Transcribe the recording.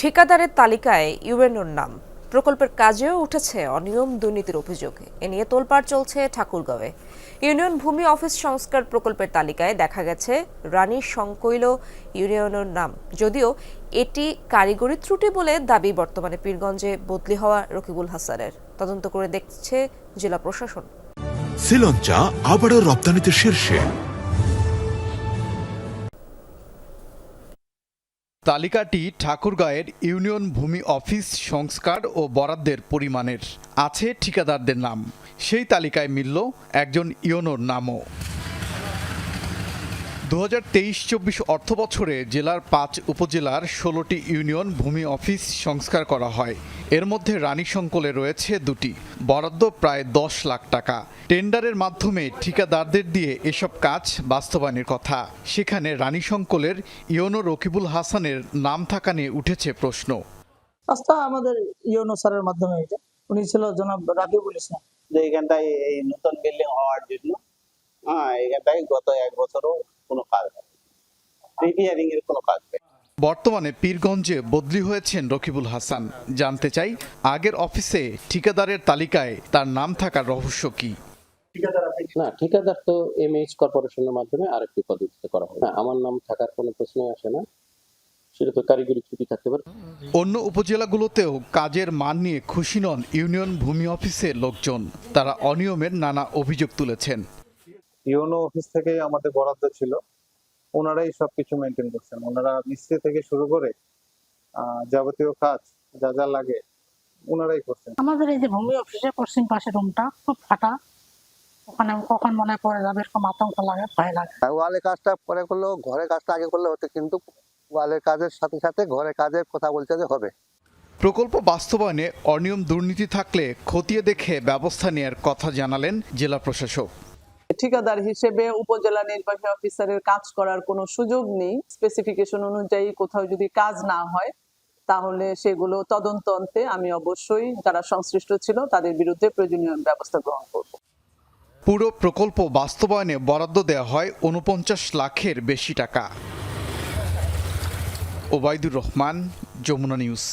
ঠিকাদারের তালিকায় ইউএনওর নাম। প্রকল্পের কাজেও উঠেছে অনিয়ম দুর্নীতির অভিযোগ। এ নিয়ে তোলপাড় চলছে ঠাকুরগাঁওয়ে। ইউনিয়ন ভূমি অফিস সংস্কার প্রকল্পের তালিকায় দেখা গেছে রানী সংকৈল ইউনিয়নের নাম। যদিও এটি কারিগরি ত্রুটি বলে দাবি বর্তমানে পীরগঞ্জে বদলি হওয়া রকিবুল হাসানের। তদন্ত করে দেখছে জেলা প্রশাসন। শ্রীলঞ্চা আবারও রপ্তানিতে শীর্ষে। তালিকাটি ঠাকুরগাঁয়ের ইউনিয়ন ভূমি অফিস সংস্কার ও বরাদ্দের পরিমাণের। আছে ঠিকাদারদের নাম। সেই তালিকায় মিলল একজন ইউনোর নামও। দু হাজার তেইশ চব্বিশ অর্থ বছরে জেলার পাঁচ উপজেলার ষোলোটি ইউনিয়ন ভূমি অফিস সংস্কার করা হয়। এর মধ্যে রানীশঙ্কলে রয়েছে দুটি। বরাদ্দ প্রায় দশ লাখ টাকা। টেন্ডারের মাধ্যমে ঠিকাদারদের দিয়ে এসব কাজ বাস্তবায়নের কথা। সেখানে রানীশঙ্কলের ইয়নো রকিবুল হাসানের নাম থাকা নিয়ে উঠেছে প্রশ্ন। রাস্তা আমাদের ইউনো স্যারের মাধ্যমে এটা। উনি ছিল জনাব রাকিবুল ইসলাম। যে এখানটায় এই নতুন বিল্ডিং হওয়ার জন্য হ্যাঁ এখানটায় গত এক বছরও কোনো কাজ রিপেয়ারিং এর কোনো কাজ বর্তমানে পীরগঞ্জে বদলি হয়েছেন রকিবুল হাসান। জানতে চাই আগের অফিসে ঠিকাদারের তালিকায় তার নাম থাকার রহস্য কি? না ঠিকাদার তো এমএইচ কর্পোরেশনের মাধ্যমে আরেকটি পদ্ধতিতে করা হয় না আমার নাম থাকার কোনো প্রশ্নই আসে না। সেটা তো কারিগরি ত্রুটি থাকতে পারে। অন্য উপজেলাগুলোতেও কাজের মান নিয়ে খুশি নন ইউনিয়ন ভূমি অফিসের লোকজন। তারা অনিয়মের নানা অভিযোগ তুলেছেন। ইউনো অফিস থেকেই আমাদের বরাদ্দ ছিল। ওনারাই সবকিছু মেনটেন করছেন। ওনারা মিস্ত্রি থেকে শুরু করে আহ, যাবতীয় কাজ যা যা লাগে ওনারাই করছেন। আমাদের এই যে ভূমি অফিসে পশ্চিম পাশে রুমটা খুব ফাটা। ওখানে কখন মনে পড়ে যাবে এরকম আতঙ্ক লাগে ভয় লাগে। ওয়ালের কাজটা পরে করলেও ঘরের কাজটা আগে করলে হতো কিন্তু ওয়ালের কাজের সাথে সাথে ঘরের কাজের কথা বলছে যে হবে। প্রকল্প বাস্তবায়নে অনিয়ম দুর্নীতি থাকলে খতিয়ে দেখে ব্যবস্থা নেয়ার কথা জানালেন জেলা প্রশাসক। ঠিকাদার হিসেবে উপজেলা নির্বাহী অফিসারের কাজ করার কোনো সুযোগ নেই। স্পেসিফিকেশন অনুযায়ী কোথাও যদি কাজ না হয়, তাহলে সেগুলো তদন্ত অন্তে আমি অবশ্যই যারা সংশ্লিষ্ট ছিল তাদের বিরুদ্ধে প্রয়োজনীয় ব্যবস্থা গ্রহণ করব। পুরো প্রকল্প বাস্তবায়নে বরাদ্দ দেওয়া হয় উনপঞ্চাশ লাখের বেশি টাকা। ওবায়দুর রহমান, যমুনা নিউজ।